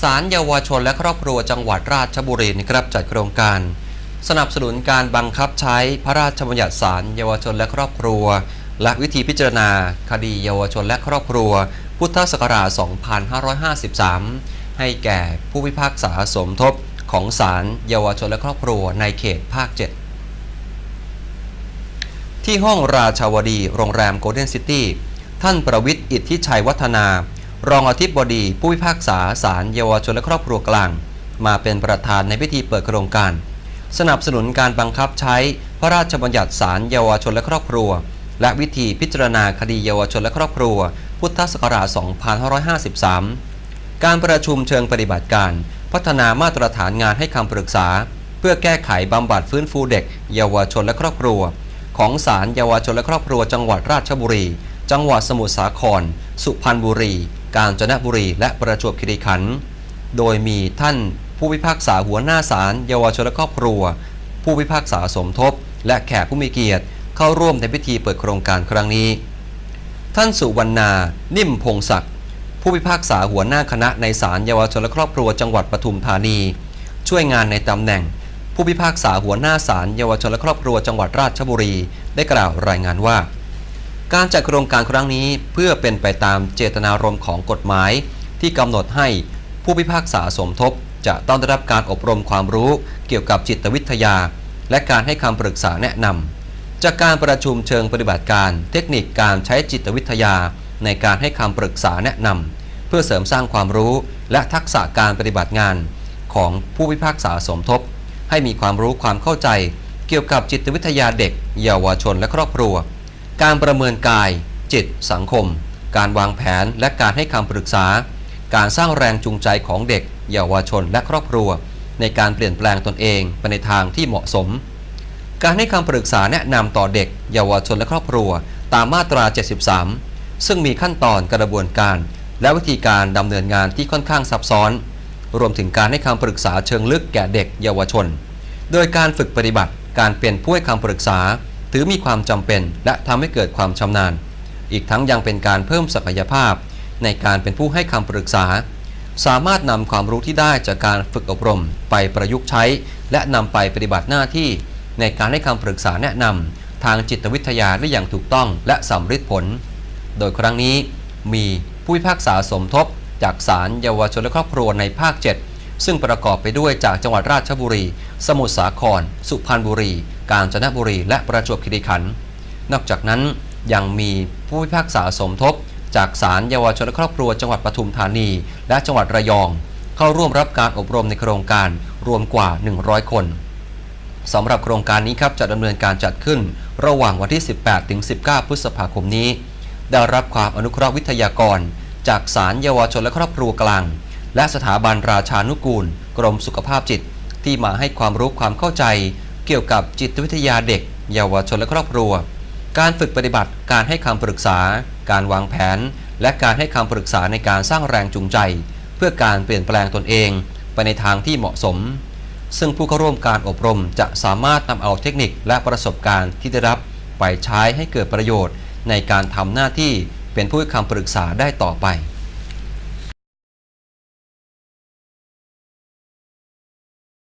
ศาลเยาวชนและครอบครัวจังหวัดราชบุรีนะครับจัดโครงการ สนับสนุนการบังคับใช้พระราชบัญญัติศาลเยาวชนและครอบครัว และวิธีพิจารณา คดีเยาวชนและครอบครัว พุทธศักราช 2553 ให้แก่ผู้พิพากษาสมทบของศาลเยาวชนและครอบครัวในเขตภาค 7 ที่ห้องราชาวดีโรงแรมโกลเด้นซิตี้ท่านประวิทย์อิทธิชัยวัฒนา รองอธิบดีผู้พิพากษาศาลเยาวชนและครอบครัวกลาง มาเป็นประธานในพิธีเปิดโครงการ สนับสนุนการบังคับใช้พระราชบัญญัติศาลเยาวชนและครอบครัว และวิธีพิจารณาคดีเยาวชนและครอบครัว พุทธศักราช 2553 การประชุมเชิงปฏิบัติการ พัฒนามาตรฐานงานให้คำปรึกษา เพื่อแก้ไขบำบัดฟื้นฟูเด็ก เยาวชนและครอบครัว ของศาลเยาวชนและครอบครัว จังหวัดราชบุรี จังหวัดสมุทรสาคร สุพรรณบุรี กาญจนบุรีและประจวบคีรีขันธ์โดยมีท่านผู้พิพากษาหัวหน้าศาลเยาวชนและครอบครัว ผู้พิพากษาสมทบ และแขกผู้มีเกียรติเข้าร่วมในพิธีเปิดโครงการครั้งนี้ ท่านสุวรรณา นิ่มพงศักดิ์ผู้พิพากษาหัวหน้าคณะในศาลเยาวชนและครอบครัวจังหวัดปทุมธานี ช่วยงานในตำแหน่ง ผู้พิพากษาหัวหน้าศาลเยาวชนและครอบครัวจังหวัดราชบุรี ได้กล่าวรายงานว่า การจัดโครงการครั้งนี้เพื่อเป็นไปตามเจตนารมณ์ของกฎหมาย ที่กำหนดให้ผู้พิพากษาสมทบ จะต้องได้รับการอบรมความรู้เกี่ยวกับจิตวิทยา และการให้คำปรึกษาแนะนำจากการประชุมเชิงปฏิบัติการ เทคนิคการใช้จิตวิทยา ในการให้คำปรึกษาแนะนำเพื่อเสริมสร้างความรู้และทักษะการปฏิบัติงาน ของผู้พิพากษาสมทบ ให้มีความรู้ความเข้าใจ เกี่ยวกับจิตวิทยาเด็ก เยาวชนและครอบครัว การประเมินกาย จิต สังคม การวางแผนและการให้คำปรึกษา การสร้างแรงจูงใจของเด็ก เยาวชนและครอบครัว ในการเปลี่ยนแปลงตนเองไปในทางที่เหมาะสม การให้คำปรึกษาแนะนำต่อเด็ก เยาวชนและครอบครัว ตามมาตรา 73 ซึ่งมีขั้นตอนกระบวนการ และวิธีการดำเนินงานที่ค่อนข้างซับซ้อน รวมถึงการให้คำปรึกษาเชิงลึกแก่เด็กเยาวชน โดยการฝึกปฏิบัติการเป็นผู้ให้คำปรึกษา ถือมีความจำเป็นและทำให้เกิดความชำนาญ อีกทั้งยังเป็นการเพิ่มศักยภาพ ในการเป็นผู้ให้คำปรึกษา สามารถนำความรู้ที่ได้จากการฝึกอบรม ไปประยุกต์ใช้ และนำไปปฏิบัติหน้าที่ ในการให้คำปรึกษาแนะนำทางจิตวิทยาได้อย่างถูกต้องและสำเร็จผล โดยครั้งนี้มีผู้พิพากษาสมทบจากศาลเยาวชนและครอบครัวในภาค 7 ซึ่งประกอบไปด้วยจากจังหวัดราชบุรี สมุทรสาคร สุพรรณบุรี กาญจนบุรี และประจวบคีรีขันธ์นอกจากนั้นยังมีผู้พิพากษาสมทบ จากศาลเยาวชนและครอบครัวจังหวัดปทุมธานี และจังหวัดระยอง เข้าร่วมรับการอบรมในโครงการรวมกว่า 100 คนสำหรับโครงการนี้ครับจะดำเนินการจัดขึ้น ระหว่างวันที่ 18 ถึง 19 พฤษภาคมนี้ ได้รับความอนุเคราะห์วิทยากร จากศาลเยาวชนและครอบครัวกลาง และสถาบันราชานุกูล กรมสุขภาพจิต ที่มาให้ความรู้ความเข้าใจ เกี่ยวกับจิตวิทยาเด็ก เยาวชนและครอบครัว การฝึกปฏิบัติการให้คำปรึกษา การวางแผน และการให้คำปรึกษาในการสร้างแรงจูงใจ เพื่อการเปลี่ยนแปลงตนเองไปในทางที่เหมาะสม ซึ่งผู้เข้าร่วมการอบรมจะสามารถนำเอาเทคนิคและประสบการณ์ที่ได้รับไปใช้ให้เกิดประโยชน์ในการทำหน้าที่เป็นผู้ให้คำปรึกษาได้ต่อไป